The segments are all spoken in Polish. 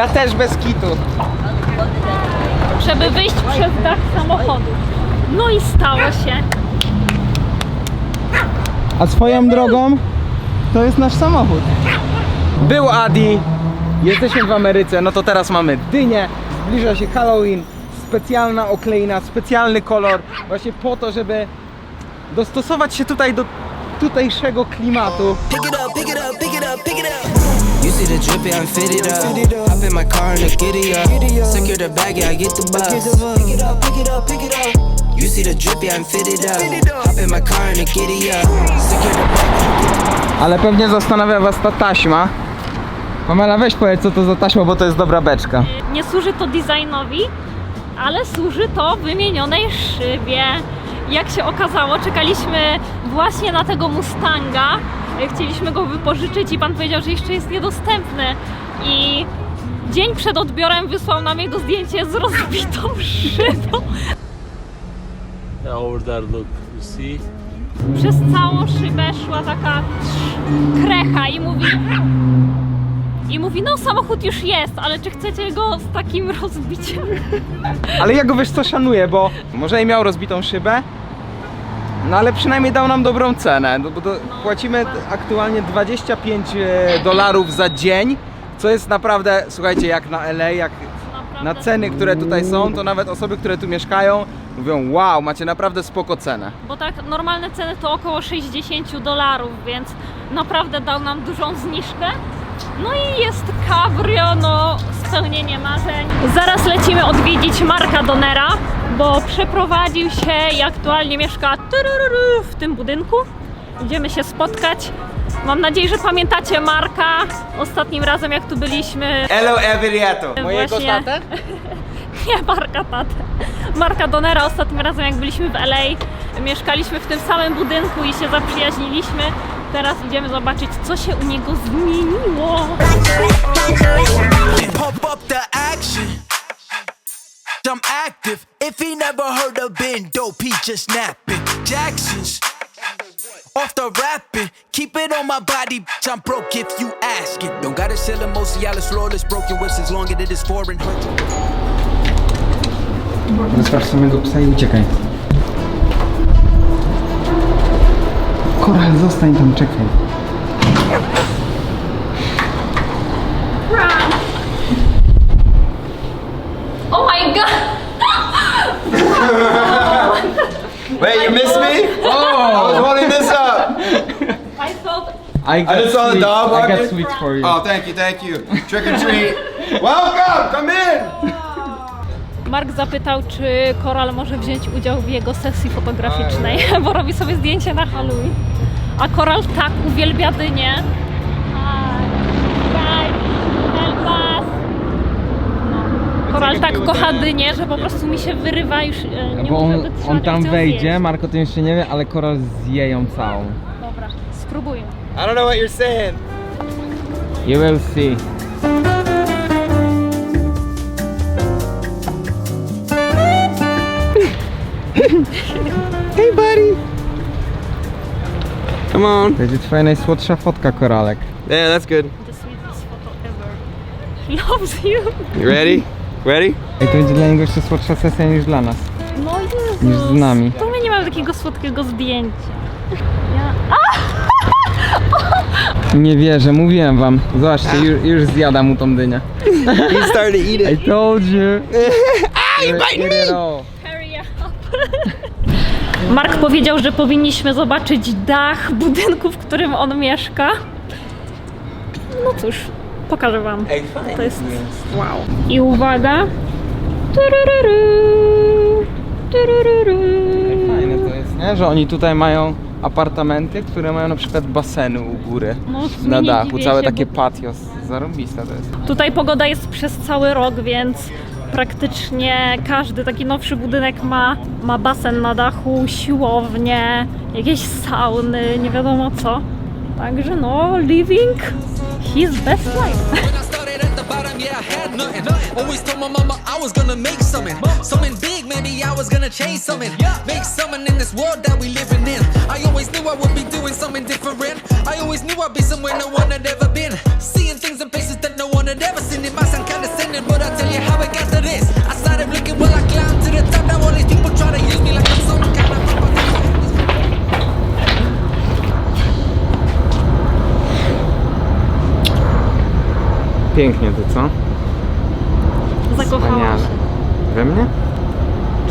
Ja też. Bez kitu. żeby wyjść przez dach samochodu. No i stało się. A swoją drogą to jest nasz samochód. Był Adi, jesteśmy w Ameryce, no to teraz mamy dynię, zbliża się Halloween, specjalna okleina, specjalny kolor, właśnie po to, żeby dostosować się tutaj do tutejszego klimatu. You see the drippy, I'm fitted up. Hop in my car and giddy up. Secure the bag, yeah, I get the bus. Pick it up, pick it up, pick it up. You see the drippy, I'm fitted up. Hop in my car and giddy up. Secure the bag. Ale pewnie zastanawia was ta taśma. Pamela, weź powiedz co to za taśma, bo to jest dobra beczka. Nie służy to designowi, ale służy to wymienionej szybie. Jak się okazało, czekaliśmy właśnie na tego Mustanga. Chcieliśmy go wypożyczyć i pan powiedział, że jeszcze jest niedostępny. I dzień przed odbiorem wysłał nam jego zdjęcie z rozbitą szybą. Over there, look. You see? Przez całą szybę szła taka krecha i mówi i mówi, no samochód już jest, ale czy chcecie go z takim rozbiciem? Ale ja go wiesz co szanuję, bo może i miał rozbitą szybę, no ale przynajmniej dał nam dobrą cenę, no bo to płacimy aktualnie 25 e, dolarów za dzień, co jest naprawdę, słuchajcie, jak na LA, jak na Naprawdę. ceny, które tutaj są, to nawet osoby, które tu mieszkają mówią, wow, macie naprawdę spoko cenę. Bo tak normalne ceny to około 60 dolarów, więc naprawdę dał nam dużą zniżkę. No i jest cabrio, no spełnienie marzeń. Zaraz lecimy odwiedzić Marka Donera, bo przeprowadził się i aktualnie mieszka w tym budynku. Idziemy się spotkać. Mam nadzieję, że pamiętacie Marka. Ostatnim razem jak tu byliśmy, Hello Everiato. Właśnie- tatę? Nie, Marka tatę. Marka Donera ostatnim razem jak byliśmy w LA mieszkaliśmy w tym samym budynku i się zaprzyjaźniliśmy. Teraz idziemy zobaczyć co się u niego zmieniło. Pump up the action. I'm active. If he never heard of Ben Dope, he just napping. Jackson's off the rapping. Keep it on my body, bitch. I'm broke if you ask it. Don't gotta sell them Mosialis flawless broken whips as long as it is foreign. Wystarcz samego psa i uciekaj. Koral, zostań tam, czekaj. Oh my god! Wait, you missed me? Oh! I was holding this up. I thought I got just saw the sweets. dog I got walking. sweets for you. Oh, thank you, thank you. Trick or treat. Welcome, come in. Mark zapytał, czy Koral może wziąć udział w jego sesji fotograficznej, bo robi sobie zdjęcie na Halloween. A Koral tak uwielbia dynię. Hi. Hi. Help us. No. Koral tak kocha dynię, że po prostu mi się wyrywa już, e, nie Bo on, wytrzymać, on tam wejdzie, zjeść. Marko tym jeszcze nie wie, ale Koral zje ją całą. Dobra, spróbujmy. I don't know what you're saying. You will see. Come on. To jest twoja najsłodsza fotka, Koralek. Yeah, that's good. The sweetest photo ever. Loves you. You ready? Ready? Ej, to będzie dla niego jeszcze słodsza sesja niż dla nas. No Jezus. Niż z nami. To my nie mamy takiego słodkiego zdjęcia. Ja... Nie wierzę, mówiłem wam. Zobaczcie, już, już zjada mu tą dynię. He started to eat I it. told you. ah, you it me? Mark powiedział, że powinniśmy zobaczyć dach budynku, w którym on mieszka. No cóż, pokażę wam. To jest wow. I uwaga. Turururu, turururu. Fajne to jest, nie? Że oni tutaj mają apartamenty, które mają na przykład baseny u góry. No, w sumie Na nie dachu, dziwię całe się, takie bo- patio. Zarąbiste to jest. Tutaj pogoda jest przez cały rok, więc praktycznie każdy taki nowszy budynek ma, ma basen na dachu, siłownię, jakieś sauny, nie wiadomo co. Także no, living his best life. yeah, I had nothing. Always told my mama I was gonna make something. Something big, maybe I was gonna change something. Make something in this world that we living in. I always knew I would be doing something different. I always knew I'd be somewhere no one had ever been. Seeing things in places that no one had ever seen. It might sound condescending, but i tell you how I got to this. I started looking while I climbed to the top. Now all these people try to use me like Pięknie to, co? Zakochałam Wspaniale. We mnie?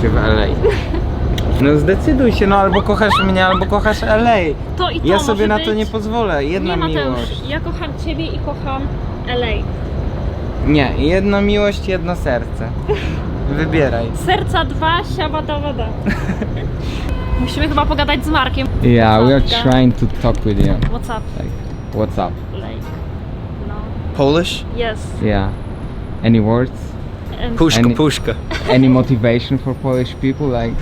Czy w LA? No zdecyduj się, no albo kochasz mnie, albo kochasz LA. To i to Ja sobie może na być... to nie pozwolę. Jedna Nie Mateusz, miłość. ja kocham Ciebie i kocham LA. Nie, jedna miłość, jedno serce. Wybieraj. Serca dwa, siaba dawada. Musimy chyba pogadać z Markiem. Yeah, we are What's trying to talk with you. What's up, Like, what's up? like, Polish? yes. Yeah. Any words? And Pushka, Any- pushka. Any motivation for Polish people? Like,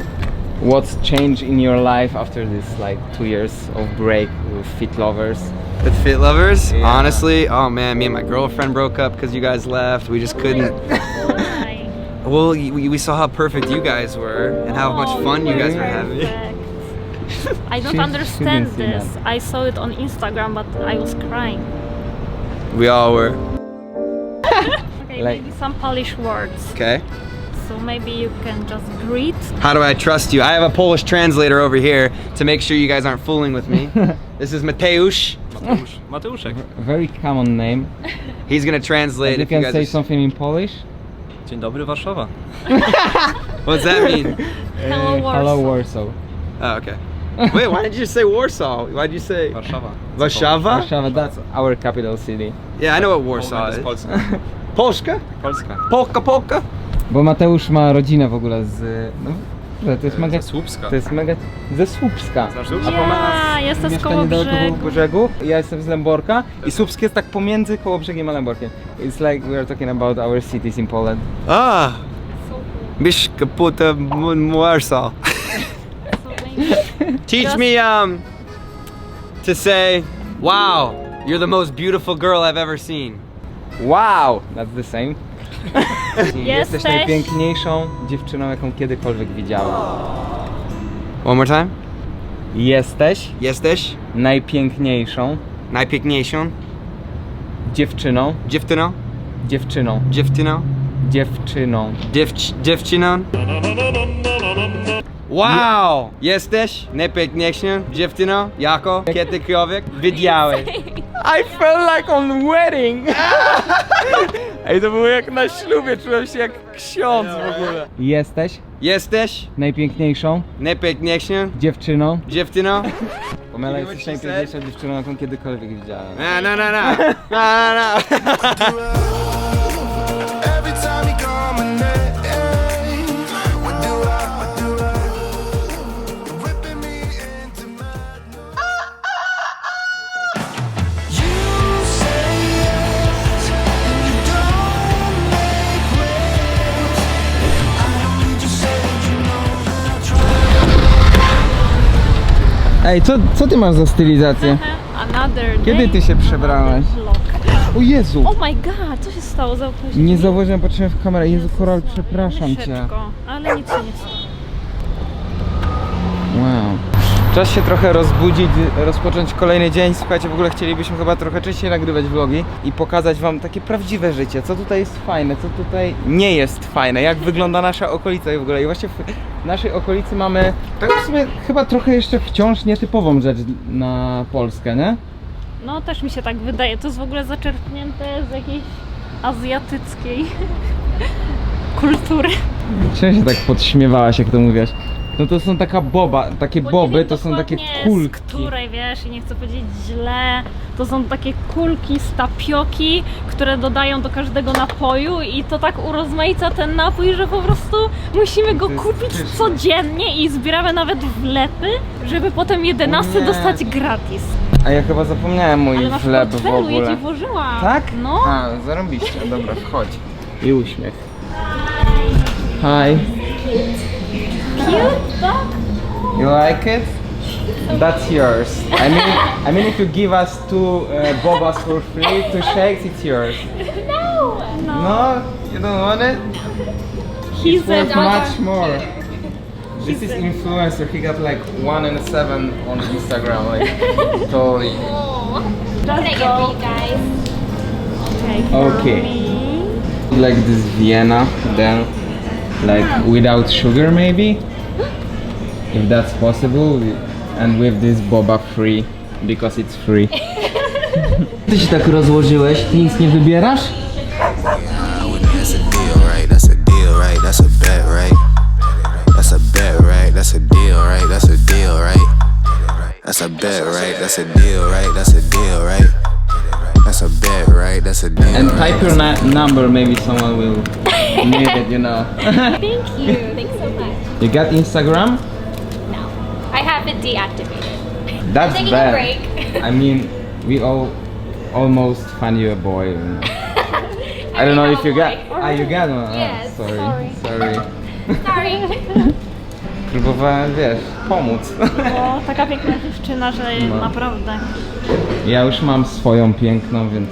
what's changed in your life after this like two years of break with Fit Lovers? With Fit Lovers? Yeah. Honestly, oh man, me and my girlfriend broke up because you guys left. We just oh, couldn't. Why? Well, we, we saw how perfect you guys were and how much Oh, fun you guys were having. I don't She- she understand didn't see this. I saw it on Instagram, but I was crying. We all were. Okay, Like- maybe some Polish words. Okay. So maybe you can just greet. How do I trust you? I have a Polish translator over here to make sure you guys aren't fooling with me. this is Mateusz. Mateusz. Mateuszek. Very common name. He's gonna translate you if you can guys. say are- something in Polish. Dzień dobry Warszawa. What's that mean? Hello, Warsaw. Hello Warsaw. oh, okay. Wait, why did you say Warsaw? Why'd you say Warszawa. Warszawa? Warszawa, that's our capital city. Yeah, I know what Warsaw is. jest Polska. Polska? Polska. Polka, Polka? Bo Mateusz ma rodzinę w ogóle z... No, że to jest mega... Ze Słupska. To jest mega... Ze Słupska. Znasz nas Ja, jestem z mieszka koło niedaleko brzegu. brzegu. Ja jestem z Lęborka i Słupsk jest tak pomiędzy koło brzegiem a Lęborkiem. It's like we are talking about our cities in Poland. Ah, Mieszka puta Warsaw. Teach Just- me um to say, wow, you're the most beautiful girl I've ever seen. Wow! That's the same. Jesteś Jesteś- najpiękniejszą dziewczyną, jaką kiedykolwiek widziałem. One more time. Jesteś Jesteś najpiękniejszą najpiękniejszą dziewczyną, dziewczyną, dziewczyną, dziewczyną, dziewczyną. dziewc- dziewczyną. Wow! Jesteś najpiękniejszą dziewczyną, jako kiedykolwiek widziałeś. I felt like on wedding! Ej, to było jak na ślubie, czułem się jak ksiądz w ogóle. Jesteś Jesteś najpiękniejszą najpiękniejszą dziewczyną. dziewczyną. Pomela, jesteś najpiękniejszą dziewczyną, jaką kiedykolwiek widziałem. No, no, no, no. No, no, no. Ej, co, co ty masz za stylizację? Another Kiedy day, ty się przebrałaś? another vlog. O Jezu! Oh my god, co się stało za opóźnienie? Nie zauważyłem, patrzyłem w kamerę. Jezu, Koral, przepraszam cię. Myszeczko, ale nic się nie stało. Wow. Czas się trochę rozbudzić, rozpocząć kolejny dzień. Słuchajcie, w ogóle chcielibyśmy chyba trochę częściej nagrywać vlogi i pokazać wam takie prawdziwe życie, co tutaj jest fajne, co tutaj nie jest fajne, jak wygląda nasza okolica i w ogóle. I właśnie w naszej okolicy mamy tak w sumie chyba trochę jeszcze wciąż nietypową rzecz na Polskę, nie? No też mi się tak wydaje. To jest w ogóle zaczerpnięte z jakiejś azjatyckiej kultury. Czemu się tak podśmiewałaś, jak to mówiłaś? No to są taka boba, takie Bo nie boby, wiem to są takie dokładnie kulki. Z której wiesz, i nie chcę powiedzieć źle, to są takie kulki z tapioki, które dodają do każdego napoju i to tak urozmaica ten napój, że po prostu musimy go To jest kupić pyszne. codziennie i zbieramy nawet wlepy, żeby potem 11 Nie. dostać gratis. A ja chyba zapomniałem mój Ale masz chleb w portfelu, ja ogóle. ci włożyłam. Tak? No. A, zarobiście, dobra, wchodź. I uśmiech. Hi. Cute, tak? You like it? That's yours. I mean, I mean, if you give us two uh, bobas for free, two shakes, it's yours. No. No. No, you don't want it? He's It's worth a much more. This is influencer. He got like one and seven on Instagram. Like totally. Just go. Take for Okay. Like this Vienna, then like without sugar maybe, if that's possible, and with this boba free because it's free. Ty się tak rozłożyłeś, ty nic nie wybierasz? That's a deal, right? That's a deal, right? That's a bet, right? That's a bet, right? That's a deal, right? That's a deal, right? That's a bet, right? That's a deal, right? That's a deal, right? That's a bet, right? That's a deal. And type your na- number, maybe someone will need it, you know. Thank you. Thanks so much. you got Instagram? Deactivated. That's Taking a bad. break. I mean, we all almost find you a boy. and- I don't know if you got. Ah, you got one. Ah, Yes, sorry. sorry. Sorry. Sorry. Próbowałem, wiesz, pomóc. O, taka piękna dziewczyna, że No. naprawdę. Ja już mam swoją piękną, więc.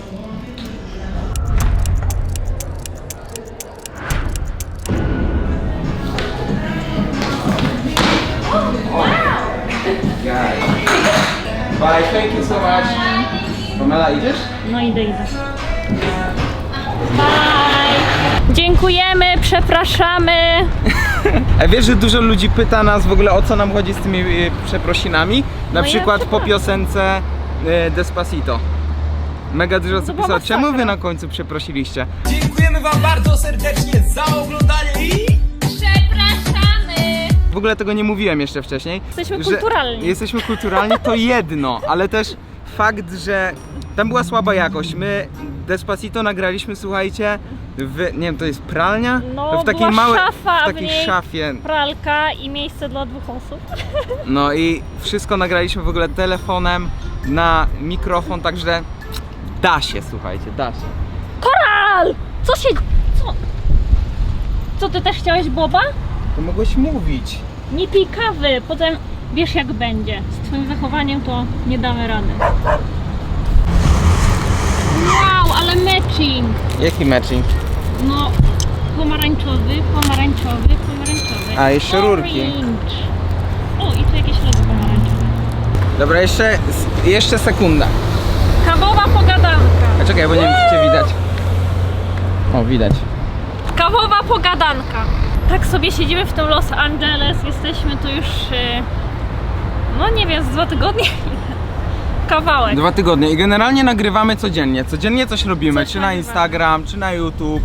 Pamela, idziesz? No idę, idę. Bye! Dziękujemy, przepraszamy. A wiesz, że dużo ludzi pyta nas w ogóle o co nam chodzi z tymi y, przeprosinami? Na No ja przykład po przepraszam. piosence y, Despacito. Mega dużo osób pisało, czemu wy na końcu przeprosiliście? Dziękujemy wam bardzo serdecznie za oglądanie i... Przepraszamy! W ogóle tego nie mówiłem jeszcze wcześniej. Jesteśmy że kulturalni. Jesteśmy kulturalni, to jedno, ale też fakt, że tam była słaba jakość. My Despacito nagraliśmy, słuchajcie, w, nie wiem, to jest pralnia? No, w takiej była małej, szafa, w w takiej niej- szafie. Pralka i miejsce dla dwóch osób. No i wszystko nagraliśmy w ogóle telefonem na mikrofon, także da się, słuchajcie, da się. Koral! Co się... Co? Co, ty też chciałeś boba? To mogłeś mówić. Nie pij kawy, potem wiesz jak będzie. Z twoim zachowaniem to nie damy rady. Wow, ale matching! Jaki matching? No, pomarańczowy, pomarańczowy, pomarańczowy. A, jeszcze rurki. Orange. O, i tu jakieś lody pomarańczowe. Dobra, jeszcze, jeszcze sekunda. Kawowa pogadanka. A czekaj, bo nie wiem, czy cię widać. O, widać. Kawowa pogadanka. Tak sobie siedzimy w tym Los Angeles, jesteśmy tu już, e, no nie wiem, z dwa tygodnie. Kawałek. Dwa tygodnie i generalnie nagrywamy codziennie. Codziennie coś robimy, Coś czy na nagrywamy. Instagram, czy na YouTube,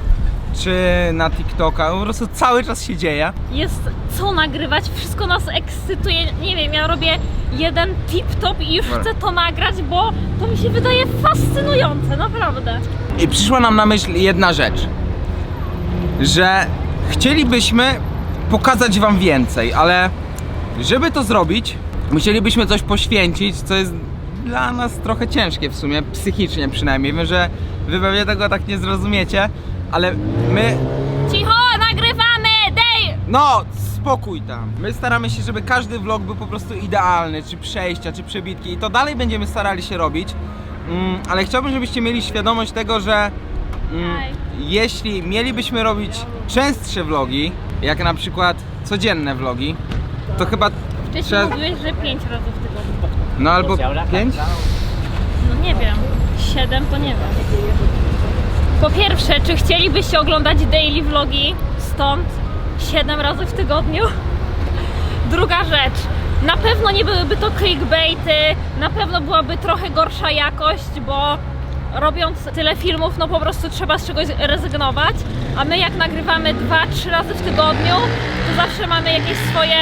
czy na TikToka. Po prostu cały czas się dzieje. Jest co nagrywać, wszystko nas ekscytuje. Nie wiem, ja robię jeden tip-top i już Dobra. chcę to nagrać, bo to mi się wydaje fascynujące, naprawdę. I przyszła nam na myśl jedna rzecz, że chcielibyśmy pokazać Wam więcej, ale żeby to zrobić, musielibyśmy coś poświęcić, co jest dla nas trochę ciężkie w sumie, psychicznie przynajmniej. Wiem, że Wy pewnie tego tak nie zrozumiecie, ale my Cicho, nagrywamy! Dej! No, spokój tam. My staramy się, żeby każdy vlog był po prostu idealny, czy przejścia, czy przebitki i to dalej będziemy starali się robić. Mm, ale chciałbym, żebyście mieli świadomość tego, że mm, jeśli mielibyśmy robić częstsze vlogi, jak na przykład codzienne vlogi, to chyba Wcześniej trzeba... mówiłeś, że pięć razy w tygodniu. No albo pięć? No nie wiem. Siedem to nie wiem. Po pierwsze, czy chcielibyście oglądać daily vlogi stąd siedem razy w tygodniu? Druga rzecz. Na pewno nie byłyby to clickbaity, na pewno byłaby trochę gorsza jakość, bo robiąc tyle filmów, no po prostu trzeba z czegoś rezygnować. A my jak nagrywamy dwa, trzy razy w tygodniu, to zawsze mamy jakieś swoje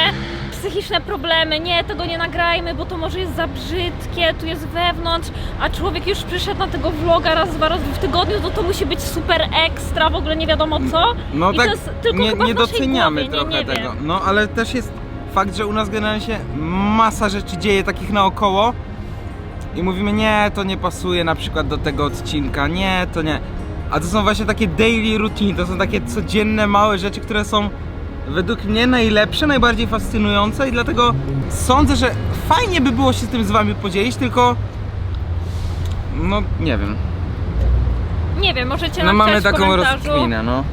psychiczne problemy. Nie, tego nie nagrajmy, bo to może jest za brzydkie, tu jest wewnątrz, a człowiek już przyszedł na tego vloga raz, dwa razy w tygodniu, no to musi być super ekstra, w ogóle nie wiadomo co. No I tak to jest tylko nie, chyba nie naszej doceniamy głowie, trochę nie, nie tego. Wiem. No ale też jest fakt, że u nas generalnie się masa rzeczy dzieje takich naokoło i mówimy nie, to nie pasuje na przykład do tego odcinka, nie, to nie. A to są właśnie takie daily routine, to są takie codzienne małe rzeczy, które są według mnie najlepsze, najbardziej fascynujące i dlatego sądzę, że fajnie by było się z tym z wami podzielić, tylko no nie wiem. Nie wiem, możecie No napisać mamy w taką komentarzu. rozkminę, no.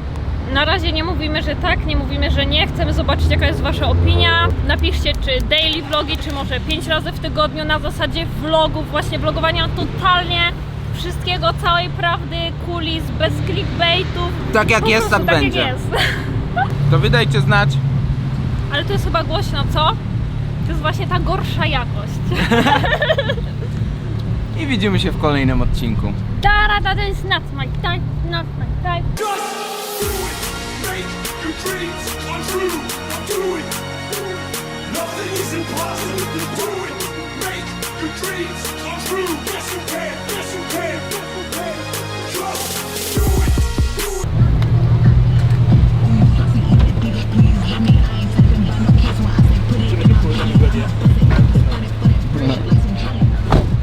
Na razie nie mówimy, że tak, nie mówimy, że nie. Chcemy zobaczyć, jaka jest Wasza opinia. Napiszcie, czy daily vlogi, czy może 5 razy w tygodniu na zasadzie vlogów, właśnie vlogowania totalnie wszystkiego, całej prawdy, kulis, bez clickbaitów. Tak jak Po jest, prostu tak tak będzie. Jak jest. To wydajcie znać. Ale to jest chyba głośno, co? To jest właśnie ta gorsza jakość. I widzimy się w kolejnym odcinku. Da, da, that is not my type, not my type. Do it, make your dreams come true. Do it. Nothing is impossible. Do it, make your dreams come true. Yes, you can.